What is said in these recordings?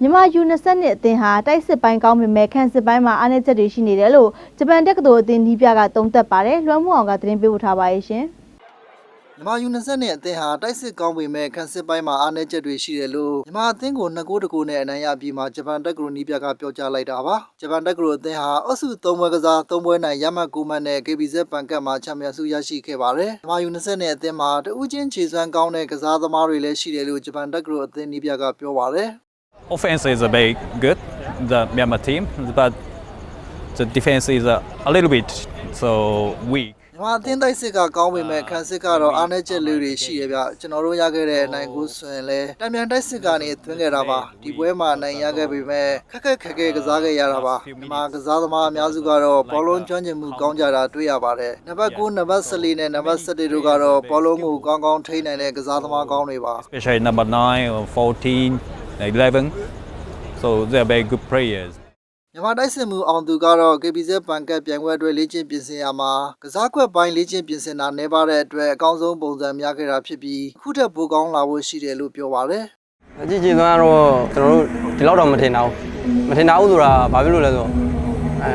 မြန်မာယူ20နှစ်အသင်းဟာတိုက်စစ်ပိုင်းကောင်းပေမဲ့ခန့်စစ်ပိုင်းမှာအားနည်းချက်တွေရှိနေတယ်လို့ဂျပန်တက္ကသိုလ်အသင်းနီးပြကသုံးသပ်ပါတယ်လွှမ်းမိုးအောင်ကသတင်းပေးပို့ထားပါရဲ့ရှင်မြန်မာယူ20နဲ့အသင်းဟာတိုက်စစ်ကောင်းပေမဲ့ခန်းစစ်ပိုင်းမှာအားနည်းချက်တွေရှိတယ်လို့မြန်မာအသင်းကို2ဂိုးတကူနဲ့အနိုင်ရပြီးမှဂျပန်တက္ကသိုလ်နီးပြကပြောကြားလိုက်တာပါဂျပန်တက္ကသိုလ်အသင်းဟာအုပ်စု3ပွဲကစား3ပွဲနိုင်ရမှတ်9မှတ်နဲ့ KBZ ပန်ကတ်မှာချန်ပီယံဆုရရှိခဲ့ပါတယ်မြန်မာယူ20နဲ့အသင်းမှာတဦးချင်းခြေစွမ်းကောင်းတဲ့ကစားသမားတွေလည်းရှိတယ်လို့ဂျပန်တက္ကသိုလ်အသင်းနီးပြကပြောပါတယ် offense is a very good, the Myanmar team, but the defense is a, a little bit so weak. မြန်မာအသင်းတိုက်စစ်ကကောင်းပေမဲ့ခန်းစစ်ကတော့အားနည်းချက်လေးတွေရှိရဗျကျွန်တော်တို့ရခဲ့တဲ့အနိုင်ကိုဆိုရင်လည်းတံမြန်တိုက်စစ်ကနေသွင်းခဲ့တာပါဒီပွဲမှာအနိုင်ရခဲ့ပေမဲ့ခက်ခက်ခက်ခဲကစားခဲ့ရတာပါမြန်မာကစားသမားအများစုကတော့ဘောလုံးကျွမ်းကျင်မှုကောင်းကြတာတွေ့ရပါတယ်နံပါတ်9နံပါတ်14နဲ့နံပါတ်17တို့ကတော့ဘောလုံးကိုကောင်းကောင်းထိန်းနိုင်တဲ့ကစားသမားကောင်းတွေပါ especially number 9 or 14, 11. So they're very good players. မြန်မာတိုက်စစ်မှုအောင်သူကတော့ KBZ ပန်ကတ်ပြိုင်ပွဲအတွက်လေ့ကျင့်ပြင်ဆင်ရမှာကစားကွက်ပိုင်းလေ့ကျင့်ပြင်ဆင်တာနေပါတဲ့အတွက်အကောင်းဆုံးပုံစံများခဲ့တာဖြစ်ပြီးအခုထက်ပိုကောင်းလာဖို့ရှိတယ်လို့ပြောပါတယ်အကြည့်ကြည့်သွမ်းကတော့ကျွန်တော်တို့ဒီလောက်တော့မထင်တာဘူးမထင်တာဘူးဆိုတာဘာဖြစ်လို့လဲဆိုတော့အဲ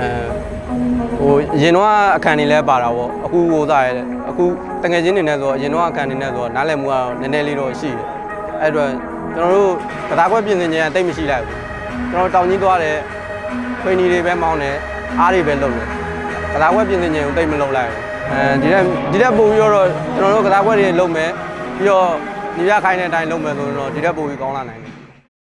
ဟိုအရင်တော့အခန်းနေလဲပါတာပေါ့အခုဟိုသားရဲအခုတငယ်ချင်းနေနဲ့ဆိုတော့အရင်တော့အခန်းနေနဲ့ဆိုတော့နားလည်မှုကတော့နည်းနည်းလေးတော့ရှိတယ် အဲ့အတွက်ကျွန်တော်တို့ကစားကွက်ပြင်ဆင်ခြင်းကတိတ်မရှိလိုက်ဘူးကျွန်တော်တောင်ကြီးသွားတယ်ခွေနီတွေပဲမောင်းတယ်အားတွေပဲလုပ်တယ်ကစားကွက်ပြင်ဆင်ခြင်းကိုတိတ်မလုပ်လိုက်ဘူးအဲဒီတက်ဒီတက်ပို့ပြီးတော့ကျွန်တော်တို့ကစားကွက်တွေလုပ်မယ်ပြီးတော့ညီပြခိုင်းတဲ့အတိုင်းလုပ်မယ်ဆိုတော့ဒီတက်ပို့ပြီးကောင်းလာနိုင်တယ်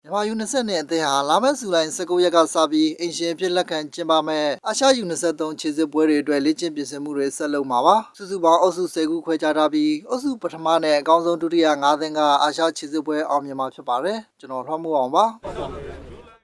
မြန်မာယူ20နဲ့အသင်းဟာလာမယ့်ဇူလိုင်19ရက်ကစပြီးအင်ရှင်အဖြစ်လက်ခံကျင်းပမဲ့အာရှယူ23ခြေစစ်ပွဲတွေအတွက်လေ့ကျင့်ပြင်ဆင်မှုတွေဆက်လုပ်မှာပါစုစုပေါင်းအုပ်စု10ခုခွဲခြားထားပြီးအုပ်စုပထမနဲ့အကောင်းဆုံးဒုတိယ5သင်းကအာရှခြေစစ်ပွဲအောင်မြင်မှာဖြစ်ပါတယ်ကျွန်တော်ထွန်းမှုအောင်ပါ